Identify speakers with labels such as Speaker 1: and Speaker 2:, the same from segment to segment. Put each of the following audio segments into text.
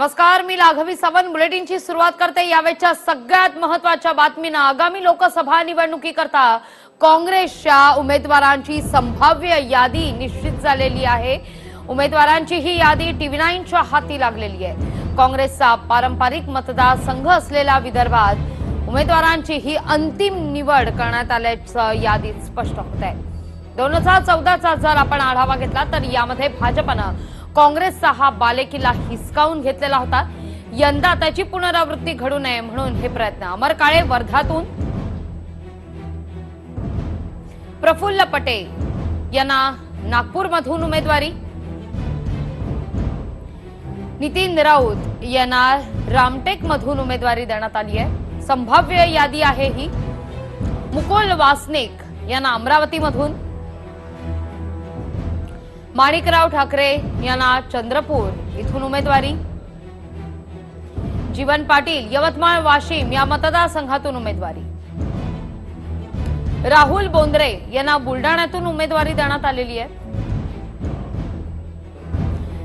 Speaker 1: नमस्कार मी लाघवी सावंत. बुलेटिनची सुरुवात करते यावेळच्या सगळ्यात महत्त्वाच्या बातमीनं. आगामी लोकसभा निवडणुकीकरता काँग्रेसच्या उमेदवारांची संभाव्य यादी निश्चित झालेली आहे. उमेदवारांची ही यादी टीव्ही नाईनच्या हाती लागलेली आहे. काँग्रेसचा पारंपरिक मतदारसंघ असलेला विदर्भात उमेदवारांची ही अंतिम निवड करण्यात आल्याचं यादीत स्पष्ट होत आहे दोन हजार चौदाचा जर आपण आढावा घेतला तर यामध्ये भाजपनं काँग्रेसचा हा बालेकिल्ला हिसकावून घेतलेला होता. यंदा त्याची पुनरावृत्ती घडू नये म्हणून हे प्रयत्न. अमर काळे वर्धातून. प्रफुल्ल पटेल यांना नागपूरमधून उमेदवारी. नितीन राऊत यांना रामटेक मधून उमेदवारी देण्यात आली आहे. संभाव्य यादी आहे ही. मुकुल वासनिक यांना अमरावतीमधून. माणिकराव ठाकरे यांना चंद्रपूर इथून उमेदवारी. जीवन पाटील यवतमाळ वाशिम या मतदारसंघातून उमेदवारी. राहुल बोंद्रे यांना बुलडाण्यातून उमेदवारी देण्यात आलेली आहे.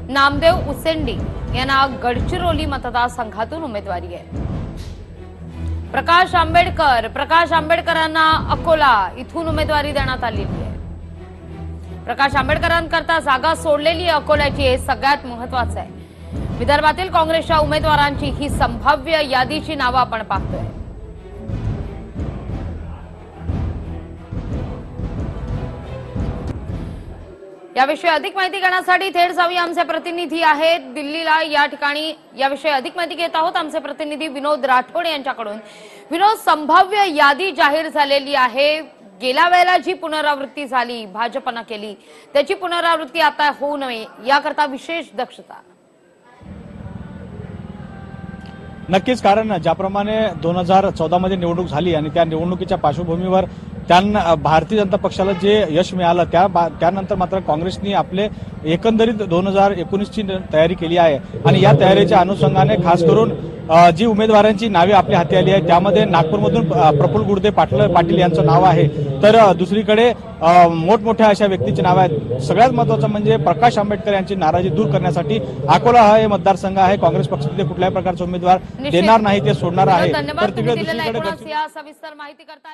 Speaker 1: नामदेव उसेंडी यांना गडचिरोली मतदारसंघातून उमेदवारी आहे. प्रकाश आंबेडकर प्रकाश आंबेडकरांना अकोला इथून उमेदवारी देण्यात आलेली आहे. प्रकाश आंबेडकरांकरता जागा सोडलेली अकोल्याची हे सगळ्यात महत्वाचं आहे. विदर्भातील काँग्रेसच्या उमेदवारांची ही संभाव्य यादीची नावं आपण पाहतोय. याविषयी अधिक माहिती घेण्यासाठी थेट जाऊया. आमचे प्रतिनिधी आहेत दिल्लीला. या ठिकाणी याविषयी अधिक माहिती घेत आहोत आमचे प्रतिनिधी विनोद राठोड यांच्याकडून. विनोद संभाव्य यादी जाहीर झालेली आहे. गेल्या वेळेला जी पुनरावृत्ती झाली भाजपनं केली त्याची पुनरावृत्ती आता होऊ नये याकरता विशेष दक्षता.
Speaker 2: नक्कीच कारण ज्याप्रमाणे दोन हजार चौदा मध्ये निवडणूक झाली आणि त्या निवडणुकीच्या पार्श्वभूमीवर त्यांना भारतीय जनता पक्षाला जे यश मिळालं त्या बा- त्यानंतर मात्र काँग्रेसनी आपले एकंदरीत दोन हजार एकोणीसची तयारी केली आहे. आणि या तयारीच्या अनुषंगाने खास करून जी उमेदवारांची नावे आपल्या हाती आली आहेत त्यामध्ये नागपूरमधून प्रफुल प्रफुल्ल गुडदे पाटील पाटील यांचं नाव आहे. तर दुसरीकडे मोठमोठ्या अशा व्यक्तीची नावं आहेत. सगळ्यात महत्वाचं म्हणजे प्रकाश आंबेडकर यांची नाराजी दूर करण्यासाठी अकोला हा हे मतदारसंघ आहे. काँग्रेस पक्ष तिथे कुठल्याही प्रकारचा उमेदवार. देणार नाही ते सोडणार आहे. तर तिकडे दुसरीकडे
Speaker 1: सविस्तर माहिती करता